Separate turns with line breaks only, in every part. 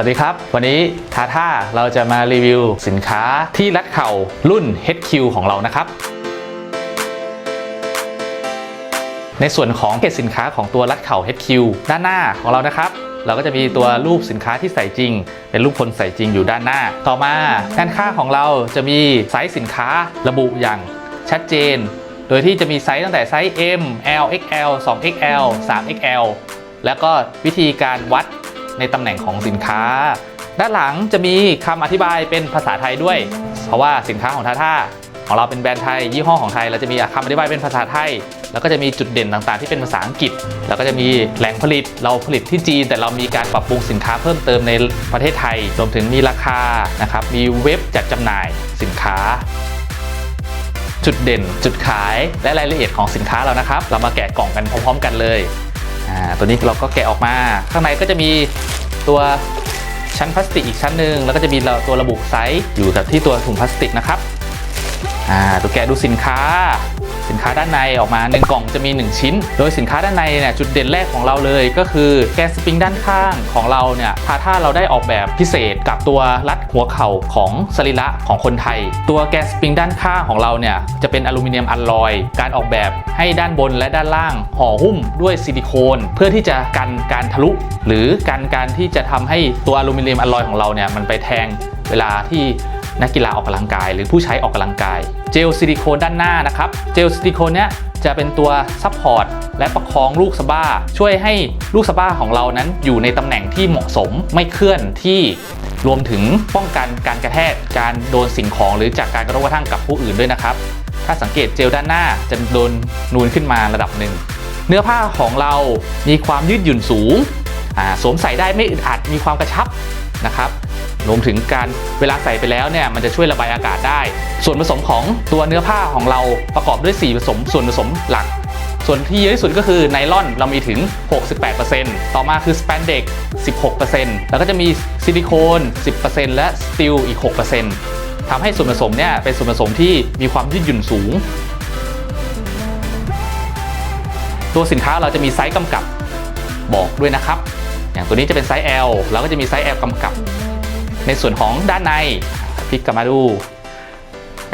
วัสดีครับ วันนี้ทาท่าเราจะมารีวิวสินค้าที่รัดเข่ารุ่น HQ ของเรานะครับ ในส่วนของเกจสินค้าของตัวรัดเข่า HQ ด้านหน้าของเรานะครับ เราก็จะมีตัวรูปสินค้าที่ใส่จริง เป็นรูปคนใส่จริงอยู่ด้านหน้า ต่อมาด้านข้างของเราจะมีไซส์สินค้าระบุอย่างชัดเจน โดยที่จะมีไซส์ตั้งแต่ไซส์ M L XL 2XL 3XL แล้วก็วิธีการวัด ในตำแหน่งของสินค้า ด้านหลังจะมีคำอธิบายเป็นภาษาไทยด้วย เพราะว่าสินค้าของทาท่าของเราเป็นแบรนด์ไทยยี่ห้อของไทยเราจะมีคำอธิบายเป็นภาษาไทย แล้วก็จะมีจุดเด่นต่างๆ ที่เป็นภาษาอังกฤษ แล้วก็จะมีแหล่งผลิตเราผลิตที่จีน แต่เรามีการปรับปรุงสินค้าเพิ่มเติมในประเทศไทยรวมถึงมีราคานะครับมีเว็บจัดจำหน่ายสินค้า จุดเด่น จุดขายและรายละเอียดของสินค้าเรานะครับ เรามาแกะกล่องกันพร้อม ๆ กันเลย ตัวนี้เราก็แกะออกมา ข้างในก็จะมีตัวชั้นพลาสติกอีกชั้นหนึ่งแล้วก็จะมีตัวระบุไซส์อยู่กับที่ตัวถุงพลาสติกนะครับอ่าตัวแกะดูสินค้า สินค้าด้านในออกมาหนึ่งกล่องจะมี 1 ชิ้น โดยสินค้าด้านในเนี่ยจุดเด่นแรกของเราเลยก็คือแกนสปริงด้านข้างของเราเนี่ยพาท่าเราได้ออกแบบพิเศษกับตัวรัดหัวเข่าของสรีระของคนไทย ตัวแกนสปริงด้านข้างของเราเนี่ยจะเป็นอลูมิเนียมอัลลอย การออกแบบให้ด้านบนและด้านล่างห่อหุ้มด้วยซิลิโคน เพื่อที่จะกันการทะลุ หรือกันการที่จะทำให้ตัวอลูมิเนียมอัลลอยของเราเนี่ยมันไปแทงเวลาที่ นักกีฬาออกกำลังกาย หรือผู้ใช้ออกกำลังกาย เจลซิลิโคนด้านหน้านะครับ เจลซิลิโคนเนี้ยจะเป็นตัวซัพพอร์ตและประคองลูกสะบ้า ช่วยให้ลูกสะบ้าของเรานั้นอยู่ในตำแหน่งที่เหมาะสมไม่เคลื่อนที่รวมถึงป้องกันการกระแทกการโดนสิ่งของหรือจากการกระทบกระทั่งกับผู้อื่นด้วยนะครับ ถ้าสังเกตเจลด้านหน้าจะโดนนูนขึ้นมาระดับหนึ่ง เนื้อผ้าของเรามีความยืดหยุ่นสูงสวมใส่ได้ไม่อึดอัดมีความกระชับนะครับ รวมถึงการเวลาใส่ไปแล้วเนี่ยมันจะช่วยระบายอากาศได้ ส่วนผสมของตัวเนื้อผ้าของเราประกอบด้วย 4 ผสมส่วนผสมหลัก ส่วนที่เยอะที่สุดก็คือไนล่อนเรามีถึง 68%ต่อมาคือส p ปนเด็ก16%แล้วก็จะมีซิลิโคน 10%และสตีลอีก 6%ทำให้ส่วนผสมเนี่ยเป็นส่วนผสมที่มีความยืดหยุ่นสูง ตัวสินค้าเราจะมีไซส์กำกับบอกด้วยนะครับ อย่างตัวนี้จะเป็นไซส์ L แล้วก็จะมีไซส์ L กำกับ ในส่วนของด้านในพลิกกลับมาดู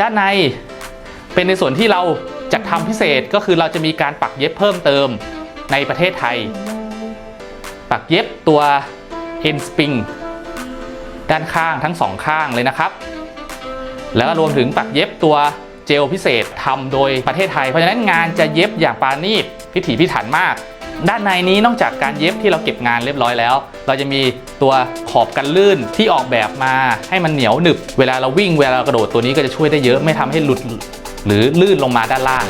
ด้านในเป็นในส่วนที่เราจัดทำพิเศษก็คือเราจะมีการปักเย็บเพิ่มเติมในประเทศไทย ปักเย็บตัว end spring ด้านข้างทั้งสองข้างเลยนะครับ แล้วก็รวมถึงปักเย็บตัวเจลพิเศษทำโดยประเทศไทย เพราะฉะนั้นงานจะเย็บอย่างปราณีตพิถีพิถันมาก ด้านในนี้นอกจากการเย็บที่เราเก็บงานเรียบร้อยแล้ว เราจะมีตัวขอบกันลื่นที่ออกแบบมาให้มันเหนียวหนึบ เวลาเราวิ่งเวลาเรากระโดดตัวนี้ก็จะช่วยได้เยอะไม่ทำให้หลุดหรือลื่นลงมาด้านล่าง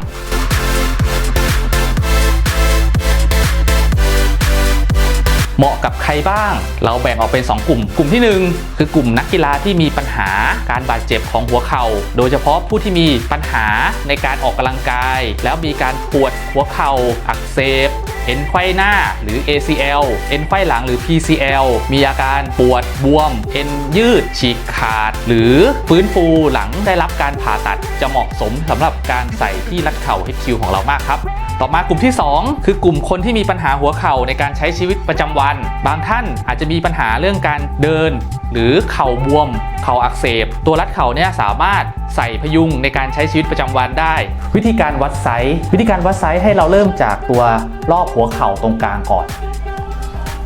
เหมาะกับใครบ้าง เราแบ่งออกเป็น 2 กลุ่ม กลุ่มที่ 1 คือกลุ่มนักกีฬาที่มีปัญหาการบาดเจ็บของหัวเข่า โดยเฉพาะผู้ที่มีปัญหาในการออกกำลังกาย แล้วมีการปวดหัวเข่าอักเสบ เอ็นไขว้หน้าหรือ ACL เอ็นไขว้หลังหรือ PCL มีอาการปวดบวม เอ็นยืด ฉีกขาด หรือฟื้นฟูหลังได้รับการผ่าตัดจะเหมาะสมสำหรับการใส่ที่รัดเข่า HQ ของเรามากครับ ต่อมากลุ่มที่ 2 คือกลุ่มคนที่มีปัญหาหัวเข่าในการใช้ชีวิตประจำวัน บางท่านอาจจะมีปัญหาเรื่องการเดิน หรือเข่าบวม เข่าอักเสบ ตัวรัดเข่าเนี่ยสามารถใส่พยุงในการใช้ชีวิตประจำวันได้ วิธีการวัดไซส์วิธีการวัดไซส์ให้เราเริ่มจากตัวรอบหัวเข่าตรงกลางก่อน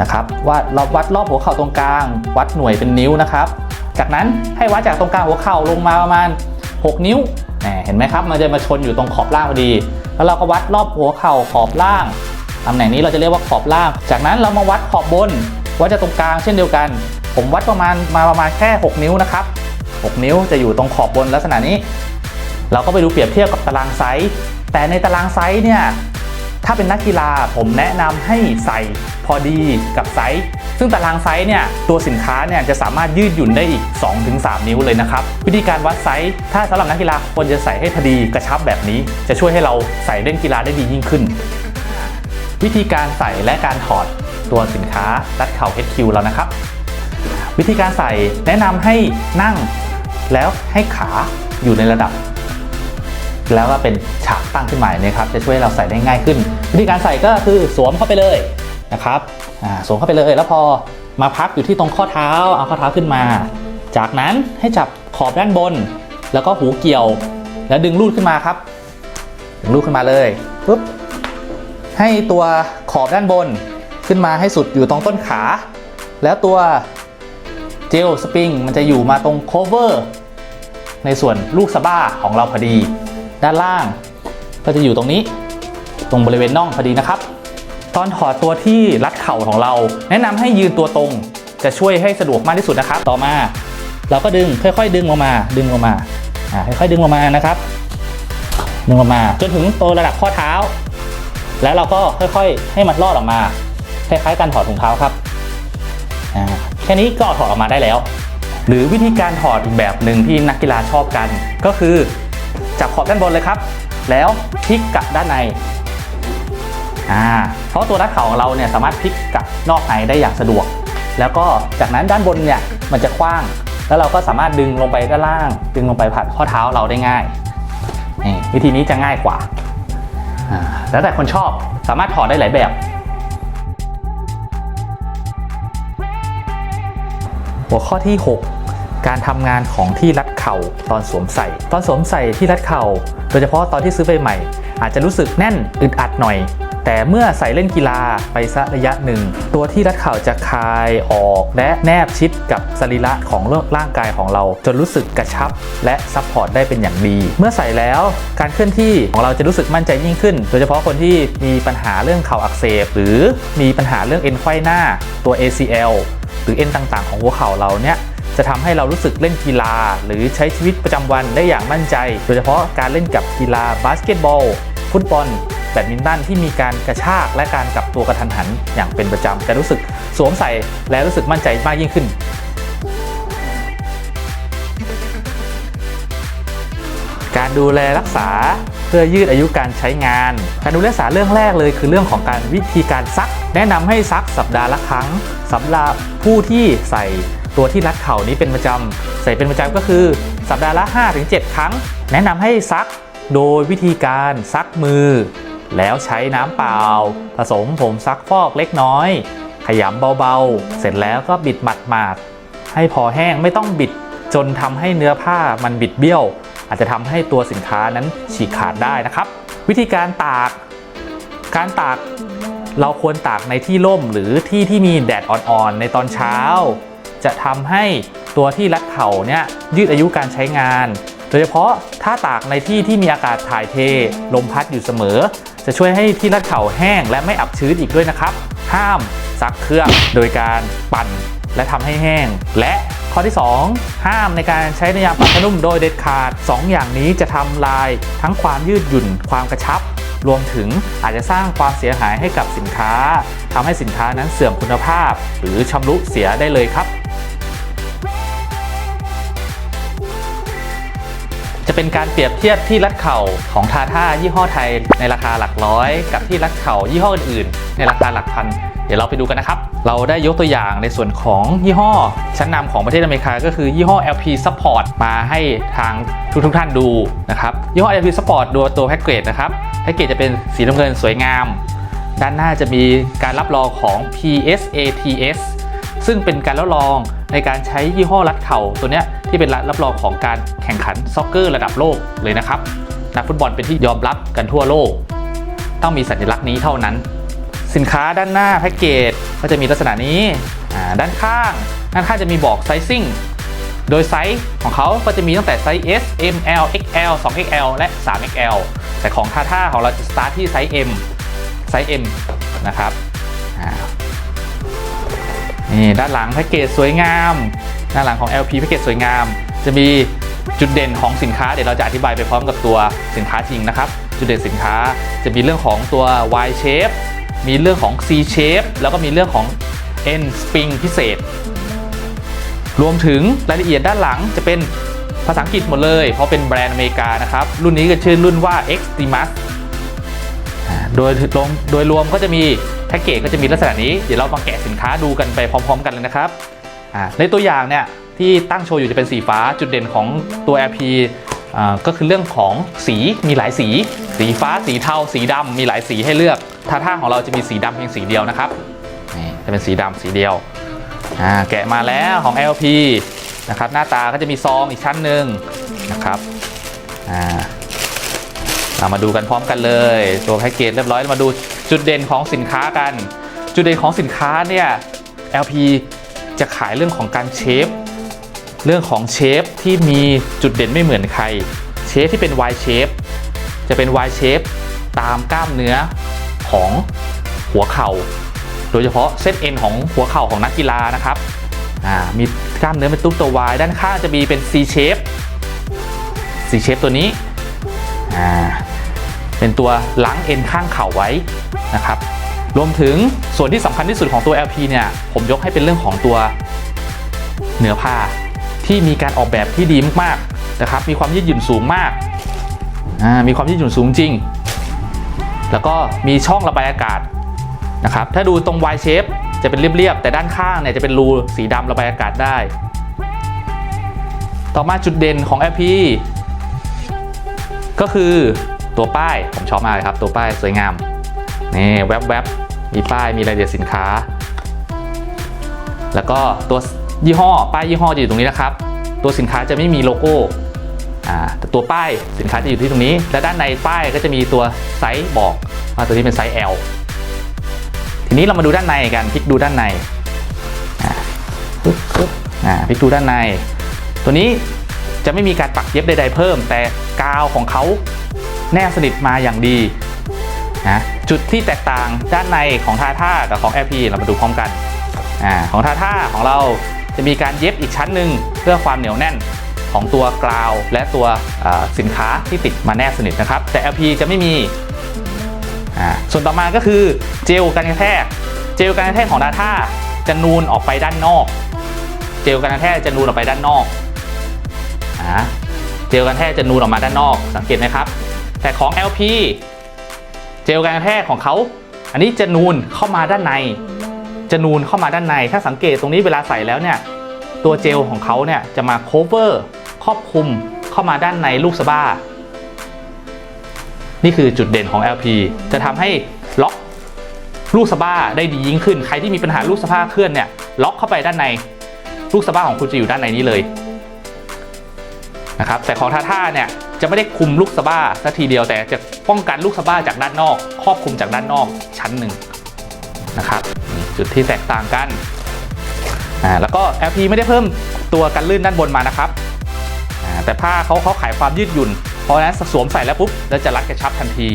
นะครับว่าเราวัดรอบหัวเข่าตรงกลาง วัดหน่วยเป็นนิ้วนะครับ จากนั้นให้วัดจากตรงกลางหัวเข่าลงมาประมาณ 6 นิ้วเห็นไหมครับ มันจะมาชนอยู่ตรงขอบล่างพอดี แล้วเราก็วัดรอบหัวเข่าขอบล่างตำแหน่งนี้เราจะเรียกว่าขอบล่าง จากนั้นเรามาวัดขอบบนวัดจากตรงกลางเช่นเดียวกัน ผมวัดประมาณมาประมาณแค่ 6 นิ้วนะครับ 6 นิ้วจะอยู่ตรงขอบบนลักษณะนี้ เราก็ไปดูเปรียบเทียบกับตารางไซส์แต่ในตารางไซส์เนี่ยถ้าเป็นนักกีฬาผมแนะนำให้ใส่พอดีกับไซส์ ซึ่งตารางไซส์เนี่ยตัวสินค้าเนี่ยจะสามารถยืดหยุ่นได้อีก 2-3 นิ้วเลยนะครับ วิธีการวัดไซส์ ถ้าสำหรับนักกีฬาควรจะใส่ให้พอดีกระชับแบบนี้ จะช่วยให้เราใส่เล่นกีฬาได้ดียิ่งขึ้น วิธีการใส่และการถอดตัวสินค้ารัดเข่า HQ แล้วนะครับ วิธีการใส่แนะนำให้นั่ง แล้วให้ขาอยู่ในระดับ แล้วก็เป็นฉากตั้งขึ้นมาเนี่ยครับจะช่วยให้เราใส่ได้ง่ายขึ้น วิธีการใส่ก็คือสวมเข้าไปเลยนะครับอ่าสวมเข้าไปเลยแล้วพอมาพักอยู่ที่ตรงข้อเท้าเอาข้อเท้าขึ้นมา จากนั้นให้จับขอบด้านบน แล้วก็หูเกี่ยว แล้วดึงลูดขึ้นมาครับ ดึงลูดขึ้นมาเลยปุ๊บให้ตัวขอบด้านบนขึ้นมาให้สุดอยู่ตรงต้นขา แล้วตัว เจลสปริงมันจะอยู่มาตรงโคเวอร์ในส่วนลูกสะบ้าของเราพอดี ด้านล่างก็จะอยู่ตรงนี้ ตรงบริเวณน่องพอดีนะครับ ตอนถอดตัวที่รัดเข่าของเรา แนะนำให้ยืนตัวตรงจะช่วยให้สะดวกมากที่สุดนะครับ ต่อมา เราก็ดึงค่อยๆ ดึงลงมาดึงลงมาค่อยๆดึงลงมานะครับ ดึงลงมาจนถึงตัวระดับข้อเท้า แล้วเราก็ค่อยๆ ให้มันลอดออกมาคล้ายๆการถอดถุงเท้าครับ ค่นี้ก็ถอดออกมาได้แล้ว หรือวิธีการถอดอีกแบบหนึ่งที่นักกีฬาชอบกัน ก็คือจับขอบด้านบนเลยครับ แล้วพลิกกลับด้านในอ่าเพราะตัวรัดเข่าของเราเนี่ยสามารถพลิกกลับนอกในได้อย่างสะดวก แล้วก็จากนั้นด้านบนเนี่ยมันจะกว้าง แล้วเราก็สามารถดึงลงไปด้านล่าง ดึงลงไปผ่านข้อเท้าเราได้ง่ายนี่วิธีนี้จะง่ายกว่าอ่าแล้วแต่คนชอบสามารถถอดได้หลายแบบ หัวข้อที่ 6 การทำงานของที่รัดเข่าตอนสวมใส่ ตอนสวมใส่ที่รัดเข่า โดยเฉพาะตอนที่ซื้อไปใหม่ อาจจะรู้สึกแน่นอึดอัดหน่อย แต่เมื่อใส่เล่นกีฬาไปสักระยะหนึ่ง ตัวที่รัดเข่าจะคลายออกและแนบชิดกับสรีระของร่างกายของเรา จนรู้สึกกระชับและซัพพอร์ตได้เป็นอย่างดี เมื่อใส่แล้วการเคลื่อนที่ของเราจะรู้สึกมั่นใจยิ่งขึ้น โดยเฉพาะคนที่มีปัญหาเรื่องเข่าอักเสบ หรือมีปัญหาเรื่องเอ็นไขว้หน้าตัว ACL รือเอ็นต่างๆ ของหัวเข่าเราเนี่ยจะทำให้เรารู้สึกเล่นกีฬา หรือใช้ชีวิตประจำวันได้อย่างมั่นใจ โดยเฉพาะการเล่นกับกีฬาบาสเกตบอล ฟุตบอล แบดมินตันที่มีการกระชากและการกลับตัวกระทันหันอย่างเป็นประจำจะรู้สึกสวมใส่และรู้สึกมั่นใจมากยิ่งขึ้นการดูแลรักษา เพื่อยืดอายุการใช้งาน การดูแลรักษาเรื่องแรกเลย คือเรื่องของการวิธีการซัก แนะนำให้ซักสัปดาห์ละครั้งสำหรับผู้ที่ใส่ตัวที่รัดเข่านี้เป็นประจำใส่เป็นประจำก็คือ สัปดาห์ละ 5-7 ครั้ง แนะนำให้ซักโดยวิธีการซักมือ แล้วใช้น้ำเปล่า ผสมผงซักฟอกเล็กน้อย ขยำเบาๆ เสร็จแล้วก็บิดหมาดๆให้พอแห้งไม่ต้องบิดจนทำให้เนื้อผ้ามันบิดเบี้ยว อาจจะทำให้ตัวสินค้านั้นฉีกขาดได้นะครับ วิธีการตาก การตากเราควรตากในที่ร่มหรือที่ที่มีแดดอ่อนๆในตอนเช้า จะทำให้ตัวที่รัดเข่าเนี่ยยืดอายุการใช้งาน โดยเฉพาะถ้าตากในที่ที่มีอากาศถ่ายเทลมพัดอยู่เสมอ จะช่วยให้ที่รัดเข่าแห้งและไม่อับชื้นอีกด้วยนะครับ ห้ามซักเครื่องโดยการปั่น และทำให้แห้ง และข้อที่ 2 ห้ามในการใช้ในยามปรับผ้านุ่มโดยเด็ดขาด 2 อย่างนี้จะทำลายทั้งความยืดหยุ่นความกระชับ รวมถึงอาจจะสร้างความเสียหายให้กับสินค้าทำให้สินค้านั้นเสื่อมคุณภาพ หรือชำรุเสียได้เลยครับจะเป็นการเปรียบเทียบที่รัดเข่าของทาท่ายี่ห้อไทยในราคาหลักร้อย กับที่รัดเข่ายี่ห้ออื่นๆในราคาหลักพัน เดี๋ยวเราไปดูกันนะครับ เราได้ยกตัวอย่างในส่วนของยี่ห้อ ชั้นนำของประเทศอเมริกา ก็คือยี่ห้อ LP Support มาให้ทางทุกๆท่านดูนะครับ ยี่ห้อ LP Support ดูตัวแพ็กเกจนะครับแพ็กเกจจะเป็นสีน้ำเงินสวยงาม ด้านหน้าจะมีการรับรองของ PSATS ซึ่งเป็นการรับรองในการใช้ยี่ห้อรัดเข่าตัวเนี้ยที่เป็นรับรองของการแข่งขันซ็อกเกอร์ระดับโลกเลยนะครับนักฟุตบอลเป็นที่ยอมรับกันทั่วโลก ต้องมีสัญลักษณ์นี้เท่านั้น สินค้าด้านหน้าแพ็กเกจก็จะมีลักษณะนี้ด้านข้าง ด้านข้างจะมีบอกไซซิ่งโดยไซส์ของเขาก็จะมีตั้งแต่ไซส์ S M L XL 2XL และ 3XL แต่ของท่าท่าของเราจะสตาร์ทที่ไซส์ M ไซส์ M นะครับนี่ด้านหลังแพ็กเกจสวยงาม ด้านหลังของ LP แพ็กเกจสวยงาม จะมีจุดเด่นของสินค้าเดี๋ยวเราจะอธิบายไปพร้อมกับตัวสินค้าจริงนะครับ จุดเด่นสินค้าจะมีเรื่องของตัว Y shape มีเรื่องของ C shape แล้วก็มีเรื่องของ N spring พิเศษ รวมถึงรายละเอียดด้านหลังจะเป็นภาษาอังกฤษหมดเลย เพราะเป็นแบรนด์อเมริกานะครับ รุ่นนี้ก็ชื่อรุ่นว่า Extremus โดยรวมโดยรวมก็จะมีแพ็กเกจก็จะมีลักษณะนี้ เดี๋ยวเรามาแกะสินค้าดูกันไปพร้อม ๆ กันเลยนะครับในตัวอย่างเนี่ยที่ตั้งโชว์อยู่จะเป็นสีฟ้าจุดเด่นของตัว LP ก็คือเรื่องของสีมีหลายสี สีฟ้าสีเทา สีดำมีหลายสีให้เลือกท่าท่าของเราจะมีสีดำเพียงสีเดียวนะครับจะเป็นสีดำสีเดียวแกะมาแล้วของ LP นะครับหน้าตาก็จะมีซองอีกชั้นหนึ่งนะครับเรามาดูกันพร้อมกันเลย ตัวแพ็กเกจเรียบร้อยมาดูจุดเด่นของสินค้ากัน จุดเด่นของสินค้าเนี่ย LP จะขายเรื่องของการเชฟ เรื่องของเชฟที่มีจุดเด่นไม่เหมือนใคร เชฟที่เป็น Y shape จะเป็น Y shape ตามกล้ามเนื้อของหัวเข่า โดยเฉพาะเส้นเอ็นของหัวเข่าของนักกีฬานะครับมีกล้ามเนื้อเป็นตุ๊กตัว Y ด้านข้างจะมีเป็น C shape C shape ตัวนี้เป็นตัวล้างเอ็นข้างเข่าไว้นะครับรวมถึงส่วนที่สำคัญที่สุดของตัว LP เนี่ยผมยกให้เป็นเรื่องของตัวเนื้อผ้า ที่มีการออกแบบที่ดีมากๆนะครับ มีความยืดหยุ่นสูงมากมีความยืดหยุ่นสูงจริง แล้วก็มีช่องระบายอากาศนะครับ ถ้าดูตรง Y shape จะเป็นเรียบๆ แต่ด้านข้างเนี่ยจะเป็นรูสีดำระบายอากาศได้ ต่อมาจุดเด่นของ LP ก็คือตัวป้าย ผมชอบมากเลยครับ ตัวป้ายสวยงามนี่แวบๆ มีป้ายมีรายละเอียดสินค้า แล้วก็ตัว ยี่ห้อป้ายยี่ห้อจะอยู่ตรงนี้นะครับ ตัวสินค้าจะไม่มีโลโก้แต่ตัวป้ายสินค้าจะอยู่ที่ตรงนี้ และด้านในป้ายก็จะมีตัวไซส์บอกว่าตัวนี้เป็นไซส์ L ทีนี้เรามาดูด้านในกันพลิกดูด้านในอ่าปึ๊บปึ๊บพลิกดูด้านใน ตัวนี้จะไม่มีการปักเย็บใด ๆ เพิ่ม แต่กาวของเขาแนบสนิทมาอย่างดีนะจุดที่แตกต่างด้านในของทาท่ากับของ LP เรามาดูพร้อมกันอาของทาท่าของเรา จะมีการเย็บอีกชั้นหนึ่งเพื่อความเหนียวแน่นของตัวกราวและตัวสินค้าที่ติดมาแนบสนิทนะครับ แต่ LP จะไม่มีส่วนต่อมาก็คือเจลกันกระแทก เจลกันกระแทกของทาท่าจะนูนออกไปด้านนอก เจลกันกระแทกจะนูนออกไปด้านนอกเจลกันกระแทกจะนูนออกมาด้านนอกสังเกตไหมครับ แต่ของ LP เจลการกระแทกของเขา อันนี้จะนูนเข้ามาด้านใน จะนูนเข้ามาด้านใน ถ้าสังเกตตรงนี้เวลาใส่แล้วเนี่ยตัวเจลของเขาเนี่ยจะมา cover ครอบคลุมเข้ามาด้านในลูกสะบ้า นี่คือจุดเด่นของ LP จะทำให้ล็อกลูกสะบ้าได้ดียิ่งขึ้น ใครที่มีปัญหาลูกสะบ้าเคลื่อนเนี่ยล็อกเข้าไปด้านในลูกสะบ้าของคุณจะอยู่ด้านในนี้เลยนะครับแต่ของท่าท่าเนี่ยจะไม่ได้คุมลูกสะบ้าสักทีเดียวแต่จะป้องกันลูกสะบ้าจากด้านนอก ครอบคลุมจากด้านนอกชั้นหนึ่งนะครับ จุดที่แตกต่างกันอ่าแล้วก็ LP ไม่ได้เพิ่มตัวกันลื่นด้านบนมานะครับอ่าแต่ผ้าเขาเขาขายความยืดหยุ่น เพราะนั้นสวมใส่แล้วปุ๊บแล้วจะรัดกระชับทันที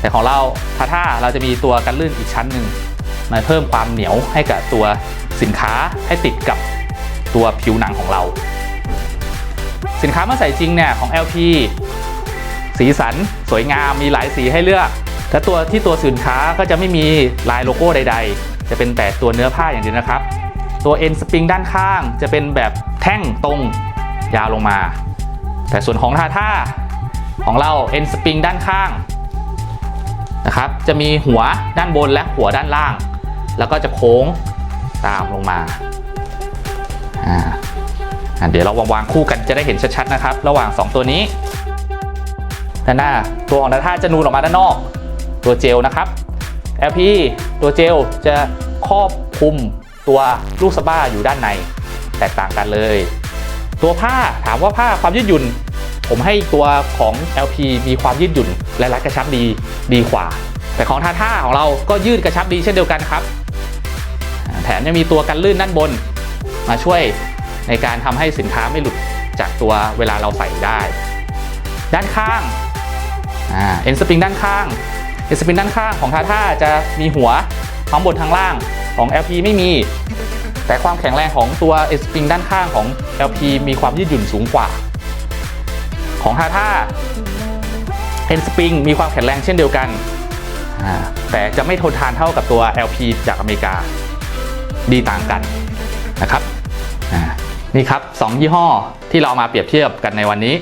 แต่ของเราทาท่าเราจะมีตัวกันลื่นอีกชั้นหนึ่งมาเพิ่มความเหนียวให้กับตัวสินค้าให้ติดกับตัวผิวหนังของเรา สินค้าเมื่อใส่จริงเนี่ยของ LP สีสันสวยงามมีหลายสีให้เลือก และตัวที่ตัวสินค้าก็จะไม่มีลายโลโก้ใดๆ จะเป็นแต่ตัวเนื้อผ้าอย่างเดียวนะครับ ตัว end spring ด้านข้างจะเป็นแบบแท่งตรงยาวลงมา แต่ส่วนของทาท่าของเรา end spring ด้านข้างนะครับจะมีหัวด้านบนและหัวด้านล่าง แล้วก็จะโค้งตามลงมาอ่าเดี๋ยวเราวางๆคู่กันจะได้เห็นชัดๆนะครับ ระหว่าง 2 ตัวนี้ด้านหน้าตัวของดาท่าจะนูนออกมาด้านนอก ตัวเจลนะครับ LP ตัวเจลจะครอบคลุมตัวลูกสะบ้าอยู่ด้านในแตกต่างกันเลย ตัวผ้าถามว่าผ้าความยืดหยุ่น ผมให้ตัวของ LP มีความยืดหยุ่นและรัดกระชับดีดีกว่า แต่ของทาท่าของเราก็ยืดกระชับดีเช่นเดียวกันครับ แถมยังมีตัวกันลื่นด้านบน มาช่วยในการทำให้สินค้าไม่หลุดจากตัวเวลาเราใส่ได้ ด้านข้างอ่าเอ็นสปริงด้านข้าง เอสปริงด้านข้างของทาท่าจะมีหัวทั้งบนทั้งล่างของ LP ไม่มี แต่ความแข็งแรงของตัวเอสปริงด้านข้างของ LP มีความยืดหยุ่นสูงกว่า ของทาท่าเอ็นสปริงมีความแข็งแรงเช่นเดียวกัน แต่จะไม่ทนทานเท่ากับตัว LP จากอเมริกา ดีต่างกันนะครับนี่ครับ 2 ยี่ห้อที่เรามาเปรียบเทียบกันในวันนี้